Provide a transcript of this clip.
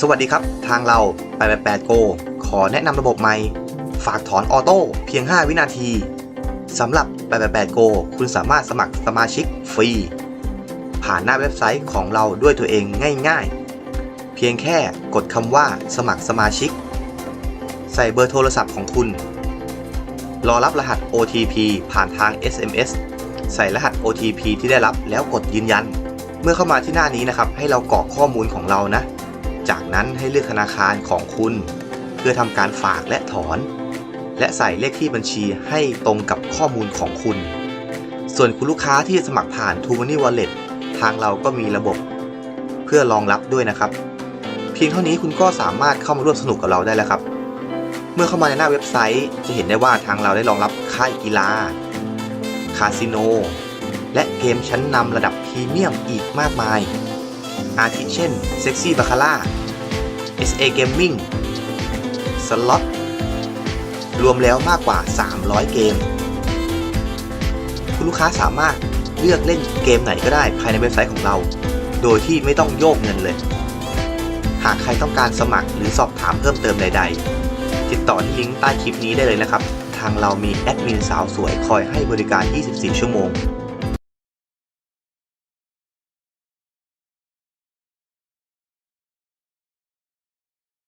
สวัสดีครับ ทางเรา888 Go ขอแนะนำระบบใหม่ ฝากถอนออโต้เพียง 5 วินาทีสำหรับ888 Go คุณสามารถสมัครสมาชิกฟรี ผ่านหน้าเว็บไซต์ของเราด้วยตัวเองง่ายๆ เพียงแค่กดคำว่าสมัครสมาชิก ใส่เบอร์โทรศัพท์ของคุณ รอรับรหัส OTP ผ่านทาง SMS ใส่รหัส OTP ที่ได้รับแล้วกดยืนยัน เมื่อเข้ามาที่หน้านี้นะครับ ให้เรากรอกข้อมูลของเรานะ นั้นให้เลือกธนาคารของคุณ เพื่อทำการฝากและถอน และใส่เลขที่บัญชีให้ตรงกับข้อมูลของคุณ ส่วนคุณลูกค้าที่จะสมัครผ่าน t o Money Wallet ทางเราก็มีระบบ เพื่อรองรับด้วยนะครับ เพียงเท่านี้คุณก็สามารถเข้ามาร่วมสนุกกับเราได้แล้วครับ เมื่อเข้ามาในหน้าเว็บไซต์จะเห็นได้ว่าทางเราได้รองรับค่ายกีฬา คาสิโน และเกมชั้นนำระดับพรีเมียมอีกมากมายอาทิเช่น Sexy Baccarat SA Gaming สล็อตรวมแล้วมากกว่า 300 เกม คุณลูกค้าสามารถเลือกเล่นเกมไหนก็ได้ภายในเว็บไซต์ของเรา โดยที่ไม่ต้องโยกเงินเลย หากใครต้องการสมัครหรือสอบถามเพิ่มเติมใด ๆ ติดต่อที่ลิงก์ใต้คลิปนี้ได้เลยนะครับ ทางเรามีแอดมินสาวสวยคอยให้บริการ 24 ชั่วโมง